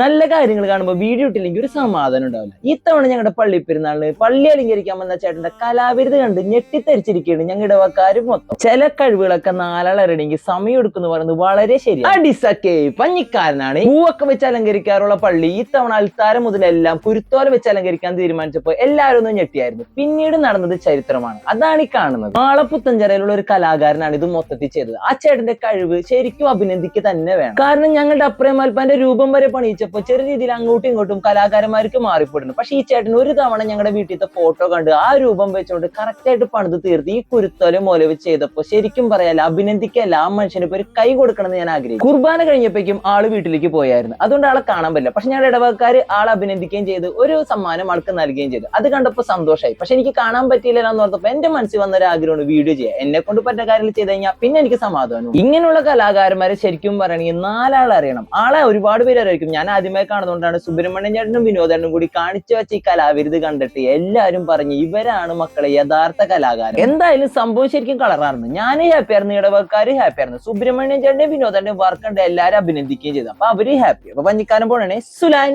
നല്ല കാര്യങ്ങൾ കാണുമ്പോൾ വീഡിയോ ഇട്ടില്ലെങ്കിൽ ഒരു സമാധാനം ഉണ്ടാവില്ല. ഇത്തവണ ഞങ്ങളുടെ പള്ളി പെരുന്നാളിന് പള്ളി അലങ്കരിക്കാൻ വന്ന ചേട്ടന്റെ കലാവിരുത് കണ്ട് ഞെട്ടിത്തരിച്ചിരിക്കുകയാണ് ഞങ്ങളുടെ വക്കാര് മൊത്തം. ചില കഴിവുകളൊക്കെ നാലാളറിയണമെങ്കിൽ സമയം എടുക്കുന്നു പറയുന്നത് വളരെ ശരി അടിസക്കെ പഞ്ഞിക്കാരനാണ്. പൂവൊക്കെ വെച്ച് അലങ്കരിക്കാറുള്ള പള്ളി ഇത്തവണ അൽത്താരം മുതലെല്ലാം കുരുത്തോല വെച്ച് അലങ്കരിക്കാൻ തീരുമാനിച്ചപ്പോൾ എല്ലാവരും ഒന്ന് ഞെട്ടിയായിരുന്നു. പിന്നീട് നടന്നത് ചരിത്രമാണ്. അതാണ് ഈ കാണുന്നത്. മാളപ്പുത്തഞ്ചരയിലുള്ള ഒരു കലാകാരനാണ് ഇത് മൊത്തത്തിൽ ചെയ്തത്. ആ ചേട്ടന്റെ കഴിവ് ശരിക്കും അഭിനന്ദിക്കുക തന്നെ വേണം. കാരണം ഞങ്ങളുടെ അപ്രേമാൽപ്പാന്റെ രൂപം വരെ പണിയിച്ചപ്പോൾ ചെറിയ രീതിയിൽ അങ്ങോട്ടും ഇങ്ങോട്ടും കലാകാരന്മാർക്ക് മാറിപ്പെടുന്നു. പക്ഷെ ഈ ചേട്ടൻ ഒരു തവണ ഞങ്ങളുടെ വീട്ടിലത്തെ ഫോട്ടോ കണ്ട് ആ രൂപം വെച്ചുകൊണ്ട് കറക്റ്റ് ആയിട്ട് പണിത് തീർത്ത് ഈ കുരുത്തോലെ മോല വെച്ച് ചെയ്തപ്പോൾ ശരിക്കും പറയാല്ല അഭിനന്ദിക്കല്ല ആ മനുഷ്യന് ഒരു കൈ കൊടുക്കണമെന്ന് ഞാൻ ആഗ്രഹിക്കും കുർബാന കഴിഞ്ഞപ്പോഴേക്കും ആൾ വീട്ടിലേക്ക് പോയായിരുന്നു. അതുകൊണ്ട് ആളെ കാണാൻ പറ്റില്ല. പക്ഷെ ഞങ്ങളുടെ ഇടവക്കാര് ആളെ അഭിനന്ദിക്കുകയും ചെയ്ത് ഒരു സമ്മാനം ആൾക്ക് നൽകുകയും ചെയ്തു. അത് കണ്ടപ്പോൾ സന്തോഷമായി പക്ഷെ എനിക്ക് കാണാൻ പറ്റിയില്ല എന്ന് ഓർത്തപ്പോൾ എന്റെ മനസ്സിൽ വന്ന ഒരു ആഗ്രഹമാണ് വീഡിയോ ചെയ്യാൻ. എന്നെ കൊണ്ട് പറ്റുന്ന കാര്യങ്ങൾ ചെയ്ത് കഴിഞ്ഞാൽ പിന്നെ എനിക്ക് സമാധാനം ഇങ്ങനെയുള്ള കലാകാരന്മാരെ ശരിക്കും പറയണമെങ്കിൽ നാലാൾ അറിയണം. ആളെ ഒരുപാട് പേര് അറിയിക്കും ഞാൻ ആദ്യമായി കാണുന്നതുകൊണ്ടാണ് സുബ്രഹ്മണ്യൻ ചേട്ടനും വിനോദേട്ടനും കൂടി കാണിച്ചു വെച്ച ഈ കലാവിരുത് കണ്ടിട്ട് എല്ലാവരും പറഞ്ഞു ഇവരാണ് മക്കളെ യഥാർത്ഥ കലാകാരൻ. എന്തായാലും സംഭവം ശരിക്കും കളറായിരുന്നു. ഞാൻ ഹാപ്പി ആയിരുന്നു ഇടവക്കാര് ഹാപ്പി ആയിരുന്നു. സുബ്രഹ്മണ്യൻ ചേട്ടനും വിനോദേട്ടനും വർക്ക് ഉണ്ട് എല്ലാവരും അഭിനന്ദിക്കുകയും ചെയ്തു. അപ്പൊ അവർ ഹാപ്പി അപ്പൊ പഞ്ഞിക്കാരൻ പോണേ സുലാൻ.